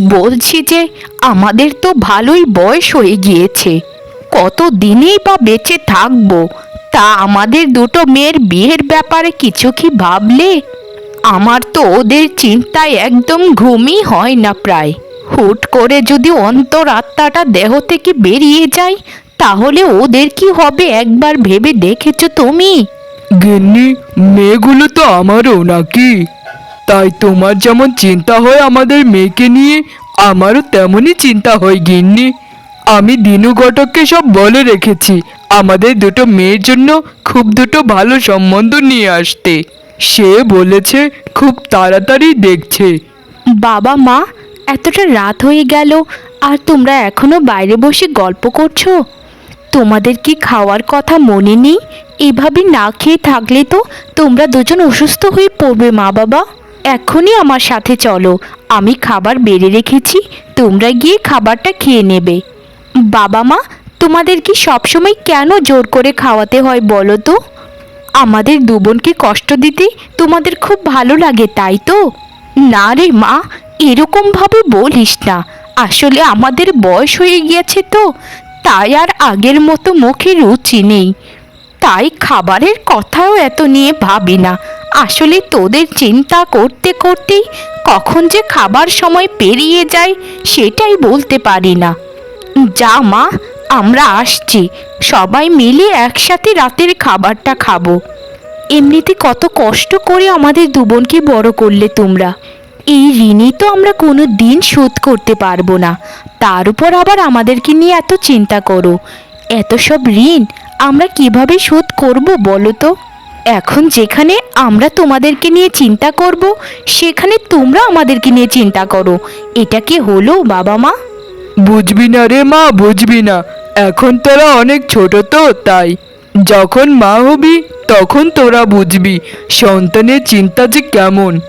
বলছি যে আমাদের তো ভালোই বয়স হয়ে গিয়েছে। কত দিনেই বা বেঁচে থাকব, তা আমাদের দুটো মেয়ের বিয়ের ব্যাপারে কিছু কি ভাবলে? আমার তো ওদের চিন্তায় একদম ঘুমই হয় না প্রায়। হুট করে যদি অন্তর আত্মাটা দেহ থেকে বেরিয়ে যায়, তাহলে ওদের কি হবে একবার ভেবে দেখেছ তুমি? গিন্নি, মেয়েগুলো তো আমারও নাকি? তাই তোমার যেমন চিন্তা হয় আমাদের মেয়েকে নিয়ে, আমারও তেমনই চিন্তা হয় গিন্নি। আমি দিনু ঘটককে সব বলে রেখেছি, আমাদের দুটো মেয়ের জন্য খুব দুটো ভালো সম্বন্ধ নিয়ে আসতে। সে বলেছে, খুব তাড়াতাড়ি দেখছে। বাবা মা, এতটা রাত হয়ে গেল, আর তোমরা এখনও বাইরে বসে গল্প করছ? তোমাদের কি খাওয়ার কথা মনে নেই? এভাবে না খেয়ে থাকলে তো তোমরা দুজন অসুস্থ হয়ে পড়বে মা বাবা। এখনই আমার সাথে চলো। আমি খাবার বেড়ে রেখেছি, তোমরা গিয়ে খাবারটা খেয়ে নেবে। বাবা মা, তোমাদের কি সবসময় কেন জোর করে খাওয়াতে হয় বলো তো? আমাদের দু বোনকে কষ্ট দিতে তোমাদের খুব ভালো লাগে, তাই তো? না রে মা, এরকম ভাবে বলিস না। আসলে আমাদের বয়স হয়ে গিয়েছে তো, তাই আর আগের মতো মুখে রুচি নেই। তাই খাবারের কথাও এত নিয়ে ভাবি না। আসলে তোদের চিন্তা করতে করতেই কখন যে খাবার সময় পেরিয়ে যায় সেটাই বলতে পারি না। যা মা, আমরা আসছি। সবাই মিলে একসাথে রাতের খাবারটা খাব। এমনিতে কত কষ্ট করে আমাদের দুবোনকে বড় করলে তোমরা। এই ঋণই তো আমরা কোনো দিন শোধ করতে পারব না। তার উপর আবার আমাদেরকে নিয়ে এত চিন্তা করো। এত সব ঋণ আমরা কীভাবে শোধ করব বলো তো? এখন যেখানে আমরা তোমাদেরকে নিয়ে চিন্তা করব সেখানে তোমরা আমাদেরকে নিয়ে চিন্তা করো। এটা কি হলো বাবা মা? বুঝবি না রে মা বুঝবি না। এখন তোরা অনেক ছোট তো তাই। যখন মা হবি তখন তোরা বুঝবি সন্তানের চিন্তা যে কেমন।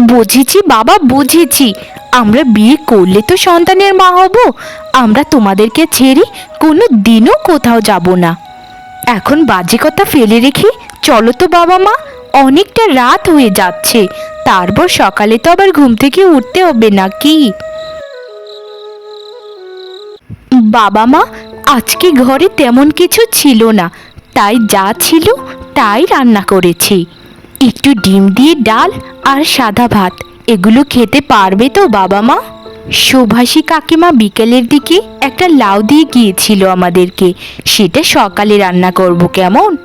বুঝেছি বাবা বুঝেছি। আমরা বিয়ে করলে তো সন্তানের মা হব। আমরা তোমাদেরকে ছেড়ে কোনো দিনও কোথাও যাব না। এখন বাজে কথা ফেলে রেখে চলো তো বাবা মা, অনেকটা রাত হয়ে যাচ্ছে। তারপর সকালে তো আবার ঘুম থেকে উঠতে হবে নাকি? বাবা মা, আজকে ঘরে তেমন কিছু ছিল না। তাই যা ছিল, তাই রান্না করেছি। একটু ডিম দিয়ে ডাল আর সাদা ভাত, এগুলো খেতে পারবে তো বাবা মা? সুভাষী কাকিমা বিকেলের দিকে একটা লাউ দিয়ে গিয়েছিল আমাদেরকে। সেটা সকালে রান্না করব কেমন?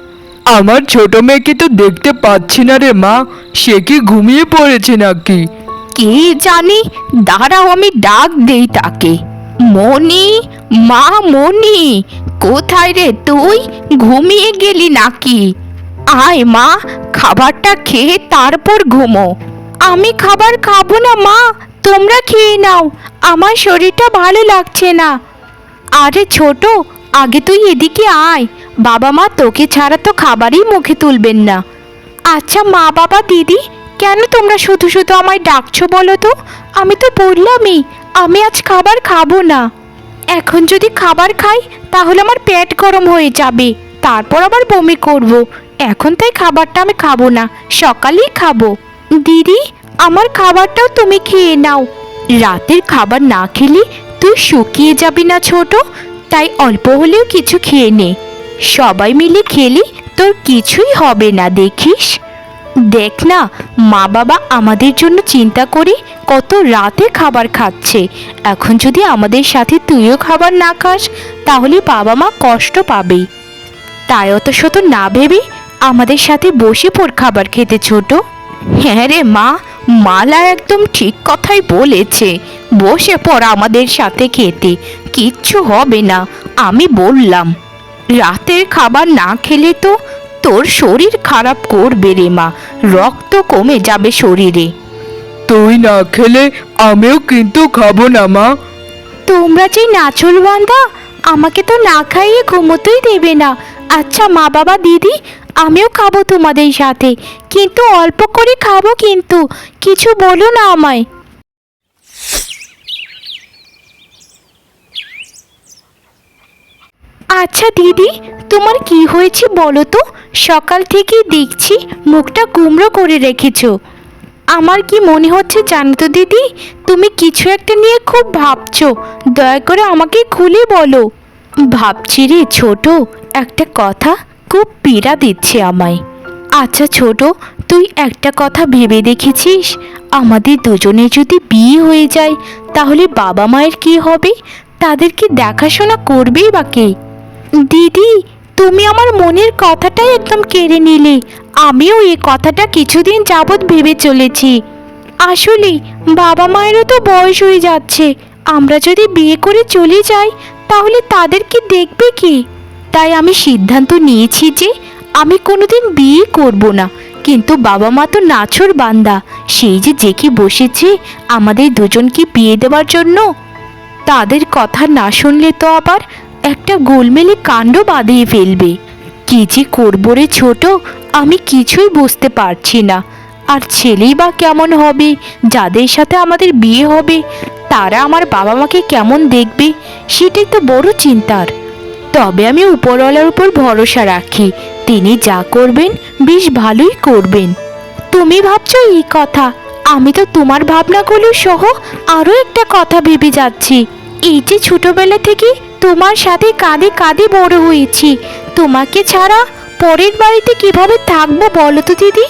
আমার ছোট মেয়েকে তো দেখতে পাচ্ছি না রে মা। সে কি ঘুমিয়ে পড়েছে নাকি? কে জানি? দাঁড়াও আমি ডাক দেই তাকে। মনি মা মনি কোথায় রে তুই? ঘুমিয়ে গেলি নাকি? আয় মা খাবারটা খেয়ে তারপর ঘুমো। আমি খাবার খাব না মা। তোমরা খেয়ে নাও, আমার শরীরটা ভালো লাগছে না। আরে ছোট, আগে তুই এদিকে আয়, বাবা মা তোকে ছাড়া তো খাবারই মুখে তুলবেন না। আচ্ছা মা বাবা দিদি, কেন তোমরা শুধু শুধু আমায় ডাকছো বলো তো? আমি তো বললামই, আমি আজ খাবার খাব না। এখন যদি খাবার খাই, তাহলে আমার পেট গরম হয়ে যাবে, তারপর আবার বমি করব। এখন তাই খাবারটা আমি খাব না, সকালেই খাব। দিদি আমার খাবারটাও তুমি খেয়ে নাও। রাতের খাবার না খেলে তুই শুকিয়ে যাবি না ছোট। তাই অল্প হলেও কিছু খেয়ে নে। সবাই মিলে খেলি তোর কিছুই হবে না, দেখিস? দেখ না, মা বাবা আমাদের জন্য চিন্তা করে কত রাতে খাবার খাচ্ছে। এখন যদি আমাদের সাথে তুইও খাবার না খাস, তাহলে বাবা মা কষ্ট পাবে। তাই অত শত না ভেবে আমাদের সাথে বসে পড় খাবার খেতে ছোট। হ্যাঁ রে মা মালা একদম ঠিক কথাই বলেছে। বসে পড় আমাদের সাথে খেতে কিচ্ছু হবে না আমি বললাম রাতের খাবার না খেলে তো তোর শরীর খারাপ করবে রে মা রক্ত কমে যাবে শরীরে। তুই না খেলে আমিও কিন্তু খাব না মা। তোমরা যে নাচল বান্ধা আমাকে তো না খাইয়ে ঘুমোতেই দেবে না। আচ্ছা মা বাবা দিদি আমিও খাব তোমাদের সাথে। কিন্তু অল্প করে খাব কিন্তু। কিছু বলো না আমায়। আচ্ছা দিদি, তোমার কি হয়েছে বলো তো? সকাল থেকে দেখছি মুখটা কুমড়ো করে রেখেছো। আমার কি মনে হচ্ছে জানো তো দিদি? তুমি কিছু একটা নিয়ে খুব ভাবছ। দয়া করে আমাকে খুলে বলো। ভাবছি রে ছোট, একটা কথা। খুব পীড়া দিচ্ছে আমায়। আচ্ছা ছোট, তুই একটা কথা ভেবে দেখেছিস? আমাদের দুজনে যদি বিয়ে হয়ে যায়, তাহলে বাবা মায়ের কি হবে? তাদেরকে দেখাশোনা করবেই বা কে? দিদি, তুমি আমার মনের কথাটাই একদম কেড়ে নিলে। আমিও এই কথাটা কিছুদিন যাবৎ ভেবে চলেছি। আসলে বাবা মায়েরও তো বয়স হয়ে যাচ্ছে। আমরা যদি বিয়ে করে চলে যাই, তাহলে তাদেরকে দেখবে কি? তাই আমি সিদ্ধান্ত নিয়েছি যে আমি কোনোদিন বিয়ে করব না। কিন্তু বাবা মা তো নাছর বান্দা। সেই যে জেকে বসেছে আমাদের দুজনকে বিয়ে দেওয়ার জন্য। তাদের কথা না শুনলে তো আবার একটা গোলমেলে কাণ্ড বাঁধিয়ে ফেলবে। কি যে করব রে ছোট, আমি কিছুই বুঝতে পারছি না। আর ছেলেই বা কেমন হবে, যাদের সাথে আমাদের বিয়ে হবে, তারা আমার বাবা মাকে কেমন দেখবে, সেটাই তো বড় চিন্তার। তবে আমি উপরওয়ালার উপর ভরসা রাখি। তিনি যা করবেন, বেশ ভালোই করবেন। তুমি ভাবছ এই কথা? আমি তো তোমার ভাবনাগুলো সহ আরও একটা কথা ভেবে যাচ্ছি। এই যে ছোটবেলা থেকে তোমার সাথে কাঁদে কাঁদে বড় হয়েছি, তোমাকে ছাড়া পরের বাড়িতে কীভাবে থাকব বলো তো দিদি?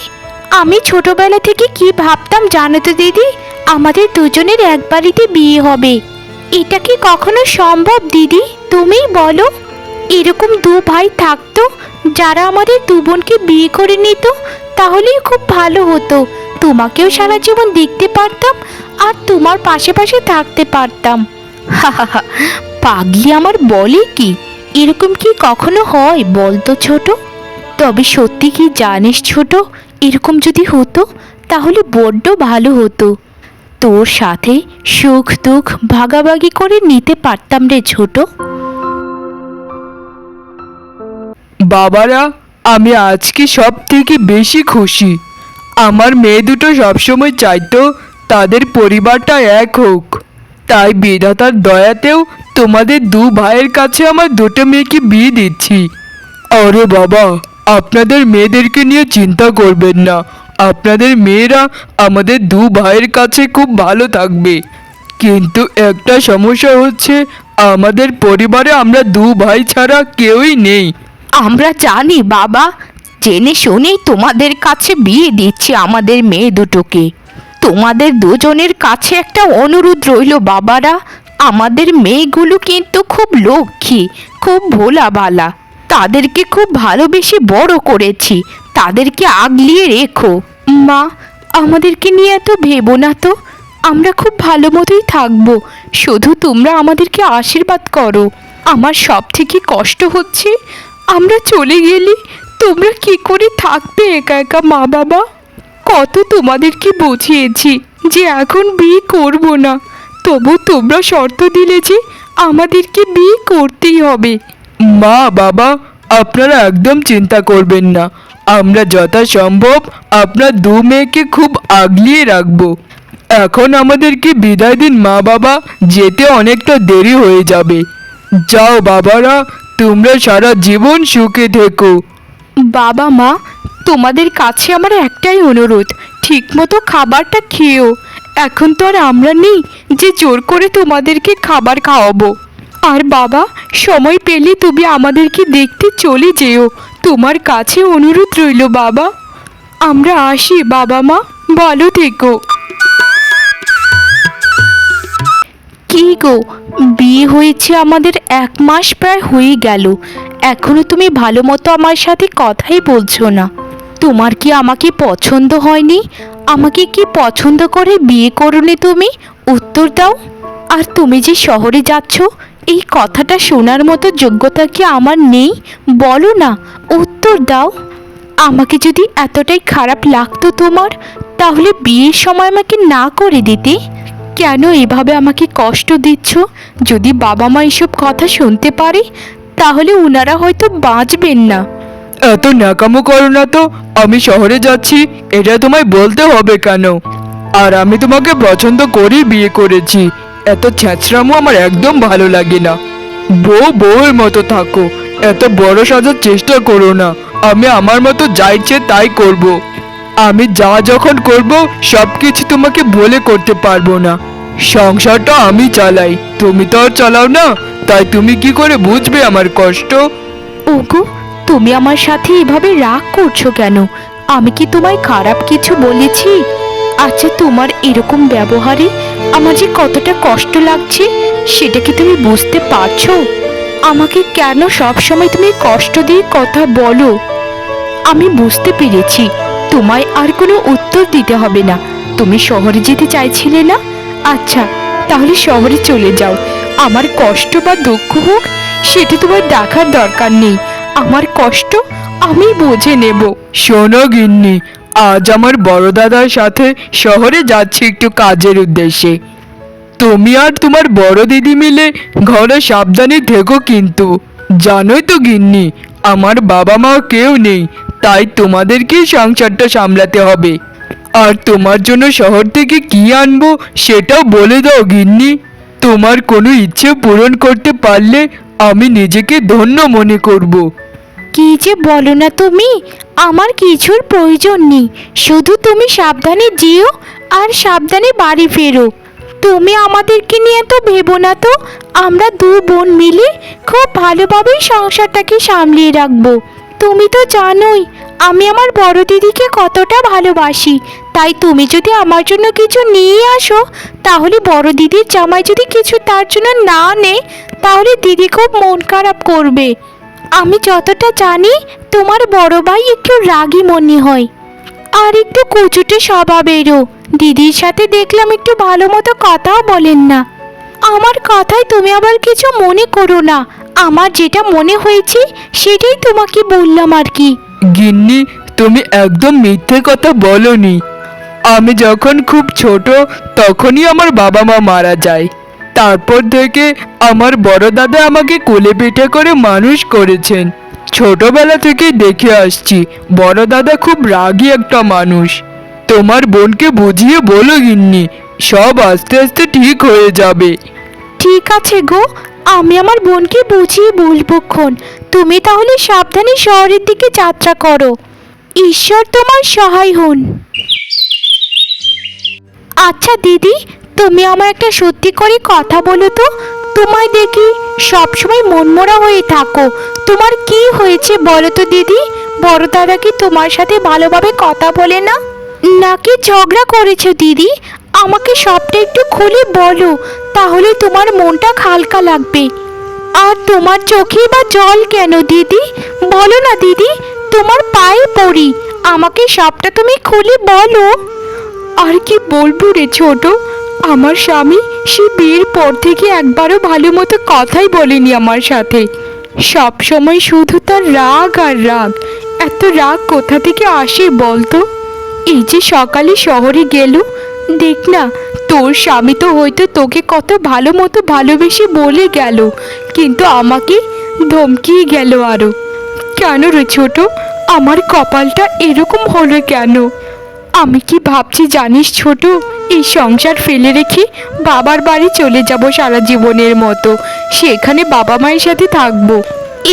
আমি ছোটবেলা থেকে কি ভাবতাম জানো তো দিদি? আমাদের দুজনের এক বাড়িতে বিয়ে হবে। এটা কি কখনো সম্ভব দিদি? তুমিই বলো। এরকম দু ভাই থাকতো, যারা আমাদের দু বোনকে বিয়ে করে নিত, তাহলেই খুব ভালো হতো। তোমাকেও সারা জীবন দেখতে পারতাম আর তোমার পাশে পাশে থাকতে পারতাম। পাগলি আমার বলে কি? এরকম কি কখনো হয় বলতো ছোট? তবে সত্যি কি জানিস ছোট, এরকম যদি হতো, তাহলে বড্ড ভালো হতো। তোর সাথে সুখ দুঃখ ভাগাভাগি করে নিতে পারতাম রে ছোট। বাবারা, আমি আজকে সব থেকে বেশি খুশি। আমার মেয়ে দুটো সবসময় চাইতো তাদের পরিবারটা এক হোক। তাই বিধাতার দয়াতেও তোমাদের দু ভাইয়ের কাছে আমার দুটো মেয়েকে বিয়ে দিচ্ছি। আরে বাবা, আপনাদের মেয়েদেরকে নিয়ে চিন্তা করবেন না। আপনাদের মেয়েরা আমাদের দু ভাইয়ের কাছে খুব ভালো থাকবে। কিন্তু একটা সমস্যা হচ্ছে, আমাদের পরিবারে আমরা দু ভাই ছাড়া কেউই নেই। আমরা জানি, বাবা। জেনে শুনেই তোমাদের কাছে বিয়ে দিচ্ছি আমাদের মেয়ে দুটোকে। তোমাদের দুজনের কাছে একটা অনুরোধ রইল, বাবারা। আমাদের মেয়েগুলো কিন্তু খুব লক্ষ্মী, খুব ভোলাবালা তাদেরকে খুব ভালোবেসে বড় করেছি। তাদেরকে আগলিয়ে রেখো। মা, আমাদেরকে নিয়ে এত ভেবো না তো? আমরা খুব ভালো মতোই থাকব। শুধু তোমরা আমাদেরকে আশীর্বাদ করো। আমার সব থেকে কষ্ট হচ্ছে আমরা চলে গেলে, তোমরা কি করে থাকবে একা একা, মা বাবা? কত তোমাদেরকে বুঝিয়েছি যে এখন বিয়ে করব না। তবু তোমরা শর্ত দিলে যে আমাদেরকে বিয়ে করতেই হবে। মা বাবা, আপনারা একদম চিন্তা করবেন না। আমরা যথাসম্ভব আপনার দু মেয়েকে খুব আগলিয়ে রাখব। এখন আমাদেরকে বিদায় দিন, মা বাবা। যেতে অনেকটা দেরি হয়ে যাবে। যাও বাবারা তোমরা সারা জীবন সুখে থেকো। বাবা মা, তোমাদের কাছে আমার একটাই অনুরোধ, ঠিকমতো খাবারটা খেয়েও। এখন তো আর আমরা নেই যে জোর করে তোমাদেরকে খাবার খাওয়াবো। আর বাবা, সময় পেলে তুমি আমাদেরকে দেখতে চলে যেও। তোমার কাছে অনুরোধ রইল বাবা। আমরা আসি বাবা মা, ভালো থেকো। কি গো? বিয়ে হয়েছে আমাদের এক মাস প্রায় হয়ে গেল। এখনও তুমি ভালো মতো আমার সাথে কথাই বলছো না। তোমার কি আমাকে পছন্দ হয়নি? আমাকে কি পছন্দ করে বিয়ে করনি তুমি? উত্তর দাও। আর তুমি যে শহরে যাচ্ছ, এই কথাটা শোনার মতো যোগ্যতা কি আমার নেই? বলো না, উত্তর দাও। আমাকে যদি এতটাই খারাপ লাগতো তোমার, তাহলে বিয়ের সময় আমাকে না করে দিতে? কেন এভাবে আমাকে কষ্ট দিচ্ছ? যদি বাবা মা এসব কথা শুনতে পারে, তাহলে ওনারা হয়তো বাঁচবেন না। এত ন্যাকামো করো না তো, আমি শহরে যাচ্ছি, এটা তোমায় বলতে হবে কেন? আর আমি তোমাকে পছন্দ করেই বিয়ে করেছি, এত ছ্যাঁচড়ামো আমার একদম ভালো লাগে না। বউ বউয়ের মতো থাকো, এত বড় সাজার চেষ্টা করো না, আমি আমার মতো যা ইচ্ছে তাই করব। আমি যা যখন করব সব কিছু তোমাকে বলে করতে পারব না। সংসারটা আমি চালাই। তুমি তো আর চালাও না, তাই তুমি কি করে বুঝবে আমার কষ্ট? ওগো, তুমি আমার সাথে এভাবে রাগ করছ কেন? আমি কি তোমায় খারাপ কিছু বলেছি? আচ্ছা তোমার এরকম ব্যবহারে আমার যে কতটা কষ্ট লাগছে, সেটা কি তুমি বুঝতে পারছ? আমাকে কেন সব সময় তুমি কষ্ট দিয়ে কথা বলো? আমি বুঝতে পেরেছি, তোমায় আর কোনো উত্তর দিতে হবে না। তুমি শহরে যেতে চাইছিলে না? আচ্ছা তাহলে শহরে চলে যাও। আমার কষ্ট বা দুঃখ হোক, সেটা তোমার দেখার দরকার নেই। আমার কষ্ট আমি বুঝে নেব। শোনো গিন্নি, আজ আমার বড় দাদার সাথে শহরে যাচ্ছি একটু কাজের উদ্দেশ্যে। তুমি আর তোমার বড় দিদি মিলে ঘরে সাবধানে থেকো কিন্তু। জানোই তো গিন্নি, আমার বাবা মা কেউ নেই, তাই তোমাদেরকেই সংসারটা সামলাতে হবে। আর তোমার জন্য শহর থেকে কি আনব সেটাও বলে দাও, গিন্নি। তোমার কোনো ইচ্ছে পূরণ করতে পারলে আমি নিজেকে ধন্য মনে করব। কি যে বলো না তুমি? আমার কিছুর প্রয়োজন নেই। শুধু তুমি সাবধানে যেও আর সাবধানে বাড়ি ফেরো। তুমি আমাদেরকে নিয়ে তো ভেবো না তো? আমরা দু বোন মিলে খুব ভালোভাবেই সংসারটাকে সামলিয়ে রাখব। তুমি তো জানোই, আমি আমার বড় দিদিকে কতটা ভালোবাসি। তাই তুমি যদি আমার জন্য কিছু নিয়ে আসো, তাহলে বড় দিদির জামাই যদি কিছু তার জন্য না নেয়, তাহলে দিদি খুব মন খারাপ করবে। আমি যতটা জানি, তোমার বড় ভাই একটু রাগী মনে হয়। আর একটু কুচুটে স্বভাবেরও। দিদির সাথে দেখলাম একটু ভালো মতো কথাও বলেন না। আমার কথায় তুমি আবার কিছু মনে করো না। আমার যেটা মনে হয়েছে সেটাই তোমাকে বললাম আর কি। গিন্নি তুমি একদম মিথ্যে কথা বলনি। আমি যখন খুব ছোট তখনই আমার বাবা মা মারা যায়। তারপর থেকে আমার বড় দাদা আমাকে কোলে পিঠে করে মানুষ করেছেন। ছোটবেলা থেকে দেখে আসছি বড় দাদা খুব রাগী একটা মানুষ। তোমার বোনকে বুঝিয়ে বলো গিন্নি সব আস্তে আস্তে ঠিক হয়ে যাবে। ঠিক আছে গো আমি আমার বোনকে বুঝিয়ে বলব ক্ষণ। তুমি তাহলে সাবধানে শহরের দিকে যাত্রা করো। ঈশ্বর তোমার সহায় হন। আচ্ছা দিদি, তুমি আমার একটা সত্যি করে কথা বলো তো। তোমায় দেখি সবসময় মনমরা হয়ে থাকো। তোমার কি হয়েছে বলো তো দিদি? বড় দাদা কি তোমার সাথে ভালোভাবে কথা বলে না? নাকি ঝগড়া করেছ দিদি? আমাকে সবটা একটু খুলে বলো, তাহলে তোমার মনটা হালকা লাগবে। আর তোমার চোখে বা জল কেন, দিদি? বলো না, দিদি, তোমার পায়ে পড়ি, আমাকে সবটা তুমি খুলে বলো। আর কি বলব রে ছোট, আমার স্বামী সে বিয়ের পর থেকে একবারও ভালো মতো কথাই বলেনি আমার সাথে। সব সময় শুধু তার রাগ আর রাগ, এত রাগ কোথা থেকে আসে বলতো? এই যে সকালে শহরে গেল দেখ না, তোর স্বামী তো হয়তো তোকে কত ভালো মতো ভালোবেসে বলে গেল, কিন্তু আমাকে ধমকিয়ে গেল আরও। কেন রে ছোট, আমার কপালটা এরকম হলো কেন? আমি কি ভাবছি জানিস ছোট, এই সংসার ফেলে রেখে বাবার বাড়ি চলে যাব সারা জীবনের মতো, সেখানে বাবা মায়ের সাথে থাকব।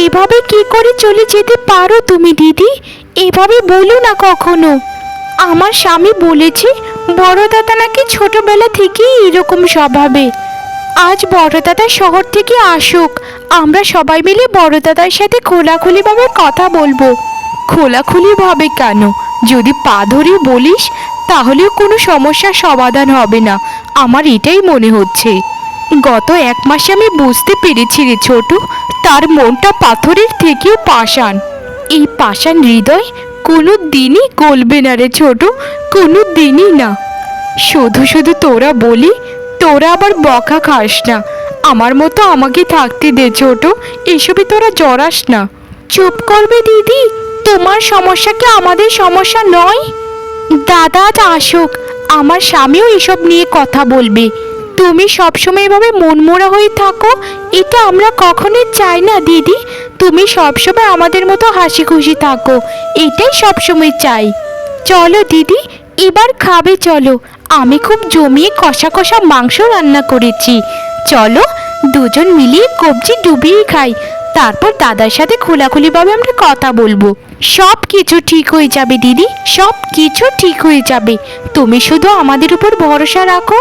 এভাবে কি করে চলে যেতে পারো তুমি দিদি? এভাবে বলো না কখনো। আমার স্বামী বলেছে বড় দাদা নাকি ছোটবেলা থেকেই এরকম স্বভাবে। আজ বড় দাদা শহর থেকে আসুক, আমরা সবাই মিলে বড় দাদার সাথে খোলাখুলিভাবে কথা বলব। খোলাখুলিভাবে কেন? যদি পা ধরে বলিস, তাহলেও কোনো সমস্যার সমাধান হবে না, আমার এটাই মনে হচ্ছে। গত এক মাসে আমি বুঝতে পেরেছি রে ছোট, তার মনটা পাথরের থেকেও পাষাণ। এই পাষাণ হৃদয় কোনো দিনই গলবে না রে ছোট কোনো দিনই না। শুধু শুধু তোরা বলি, তোরা আবার বকা খাস না। আমার মতো আমাকে থাকতে দে ছোট এসবে তোরা জড়াস না। চুপ করবে দিদি, তোমার সমস্যা কি আমাদের সমস্যা নয়? দাদা আসুক, আমার স্বামীও এসব নিয়ে কথা বলবে। তুমি সবসময় এভাবে মনমোরা হয়ে থাকো এটা আমরা কখনোই চাই না, দিদি। তুমি সবসময় আমাদের মতো হাসি খুশি থাকো, এটাই সবসময় চাই। চলো দিদি, এবার খাবে চলো। আমি খুব জমিয়ে কষা কষা মাংস রান্না করেছি। চলো, দুজন মিলিয়ে কবজি ডুবিয়ে খাই। তারপর দাদার সাথে খোলাখুলিভাবে আমরা কথা বলব। সব কিছু ঠিক হয়ে যাবে, দিদি। সব কিছু ঠিক হয়ে যাবে। তুমি শুধু আমাদের উপর ভরসা রাখো।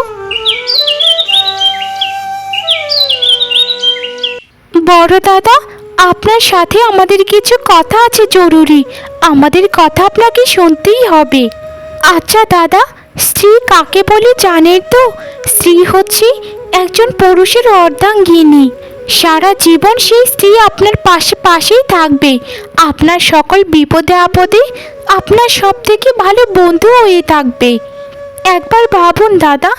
বড় দাদা, আপনার সাথে আমাদের কিছু কথা আছে জরুরি। আমাদের কথা আপনাকে শুনতেই হবে। আচ্ছা দাদা, স্ত্রী কাকে বলে জানেন তো? স্ত্রী হচ্ছে একজন পুরুষের অর্ধাঙ্গিনী। সারা জীবন সেই স্ত্রী আপনার পাশে পাশেই থাকবে। আপনার সকল বিপদে আপদে আপনার সব থেকে ভালো বন্ধু হয়ে থাকবে। একবার ভাবুন দাদা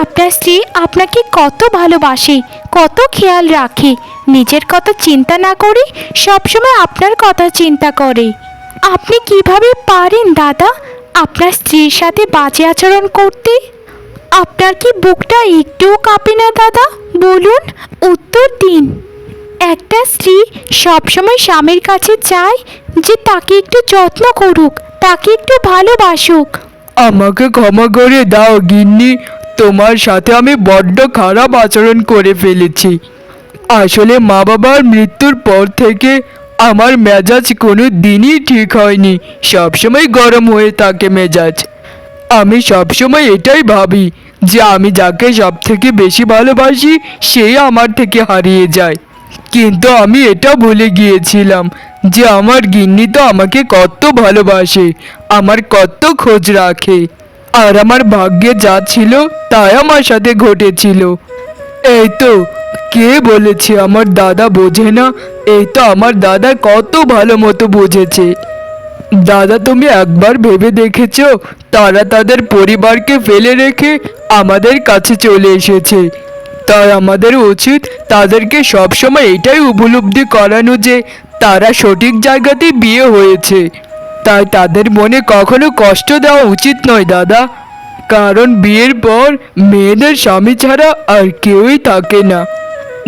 আপনার স্ত্রী আপনাকে কত ভালোবাসে, কত খেয়াল রাখে, নিজের কথা চিন্তা না করে সবসময় আপনার কথা চিন্তা করে। আপনি কীভাবে পারেন দাদা আপনার স্ত্রীর সাথে বাজে আচরণ করতে? আপনার কি বুকটা একটুও কাঁপে না দাদা? বলুন, উত্তর দিন। একটা স্ত্রী সবসময় স্বামীর কাছে চায় যে তাকে একটু যত্ন করুক, তাকে একটু ভালোবাসুক। আমাকে ক্ষমা করে দাও গিন্নি তোমার সাথে আমি বড্ড খারাপ আচরণ করে ফেলেছি। আসলে মা বাবার মৃত্যুর পর থেকে আমার মেজাজ কোনো দিনই ঠিক হয়নি। সবসময় গরম হয়ে থাকে মেজাজ। আমি সবসময় এটাই ভাবি যে আমি যাকে সব থেকে বেশি ভালোবাসি সেই আমার থেকে হারিয়ে যায়। কিন্তু আমি এটা ভুলে গিয়েছিলাম যে আমার গিন্নি তো আমাকে কত ভালোবাসে, আমার কত খোঁজ রাখে। আর আমার ভাগ্যে যা ছিল তাই আমার সাথে ঘটেছিল। এই তো, কে বলেছে আমার দাদা বোঝে না? এই তো আমার দাদা কত ভালো মতো বুঝেছে। দাদা তুমি একবার ভেবে দেখেছ? তারা তাদের পরিবারকে ফেলে রেখে আমাদের কাছে চলে এসেছে। তাই আমাদের উচিত তাদেরকে সবসময় এটাই উপলব্ধি করানো যে তারা সঠিক জায়গাতে বিয়ে হয়েছে। তাই তাদের মনে কখনো কষ্ট দেওয়া উচিত নয়, দাদা। কারণ বিয়ের পর মেয়েদের স্বামী ছাড়া আর কেউই থাকে না।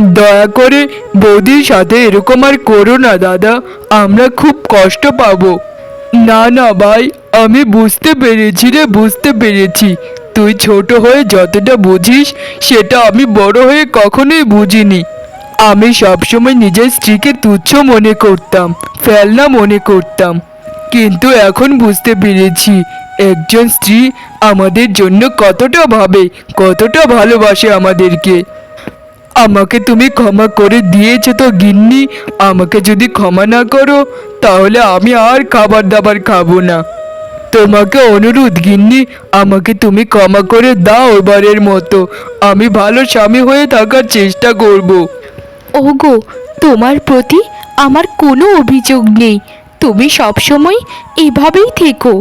দয়া করে বৌদির সাথে এরকম আর করো না, দাদা। আমরা খুব কষ্ট পাবো। না না, ভাই, আমি বুঝতে পেরেছি রে, বুঝতে পেরেছি। তুই ছোট হয়ে যতটা বুঝিস, সেটা আমি বড় হয়ে কখনোই বুঝিনি। আমি সবসময় নিজের স্ত্রীকে তুচ্ছ মনে করতাম, ফেলনা মনে করতাম। কিন্তু এখন বুঝতে পেরেছি, একজন স্ত্রী আমাদের জন্য কতটা ভাবে, কতটা ভালোবাসে আমাদেরকে। আমাকে তুমি ক্ষমা করে দিয়েছ তো গিন্নি, আমাকে যদি ক্ষমা না করো, তাহলে আমি আর খাবার দাবার খাব না। তোমাকে অনুরোধ গিন্নি, আমাকে তুমি ক্ষমা করে দাও এবারের মতো। আমি ভালো স্বামী হয়ে থাকার চেষ্টা করব। ওগো, তোমার প্রতি আমার কোনো অভিযোগ নেই। তুমি সবসময় এভাবেই থেকো।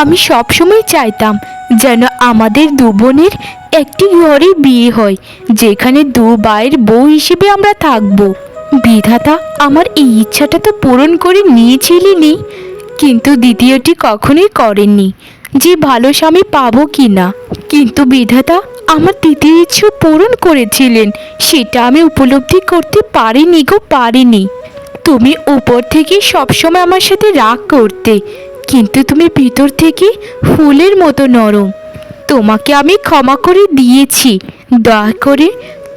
আমি সবসময় চাইতাম যেন আমাদের দু বোনের একটি ঘরে বিয়ে হয়, যেখানে দু বায়ের বউ হিসেবে আমরা থাকব। বিধাতা আমার এই ইচ্ছাটা তো পূরণ করে নিয়েছিলেনই কিন্তু দ্বিতীয়টি কখনোই করেননি যে ভালো স্বামী পাবো কি না কিন্তু বিধাতা আমার দ্বিতীয় ইচ্ছু পূরণ করেছিলেন, সেটা আমি উপলব্ধি করতে পারিনি গো, পারিনি। তুমি উপর থেকে সবসময় আমার সাথে রাগ করতে, কিন্তু তুমি ভিতর থেকে ফুলের মতো নরম। তোমাকে আমি ক্ষমা করে দিয়েছি। দয়া করে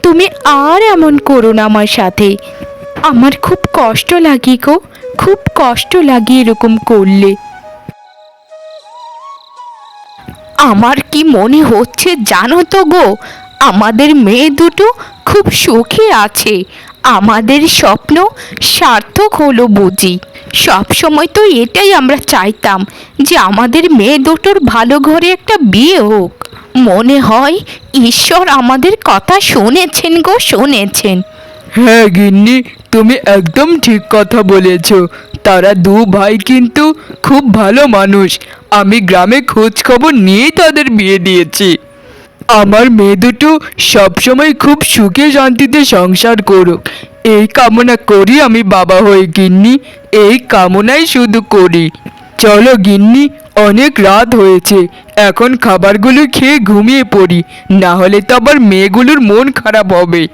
তুমি আর এমন করো না আমার সাথে। আমার খুব কষ্ট লাগে গো, খুব কষ্ট লাগে এরকম করলে। আমার কি মনে হচ্ছে জানো তো গো? আমাদের মেয়ে দুটো খুব সুখে আছে। আমাদের স্বপ্ন সার্থক হলো বুঝি। সব সময় তো এটাই আমরা চাইতাম যে আমাদের মেয়ে দুটোর ভালো ঘরে একটা বিয়ে হোক। মনে হয় ঈশ্বর আমাদের কথা শুনেছেন গো, শুনেছেন। হ্যাঁ গিন্নি, তুমি একদম ঠিক কথা বলেছ। তারা দু ভাই কিন্তু খুব ভালো মানুষ। আমি গ্রামে খোঁজ খবর নিয়েই তাদের বিয়ে দিয়েছি। আমার মেয়ে দুটো সবসময় খুব সুখে শান্তিতে সংসার করুক। এই কামনা করি আমি বাবা হয়ে, গিন্নি। এই কামনাই শুধু করি। চলো গিন্নি, অনেক রাত হয়েছে। এখন খাবারগুলো খেয়ে ঘুমিয়ে পড়ি। না হলে তো আবার মেয়েগুলোর মন খারাপ হবে।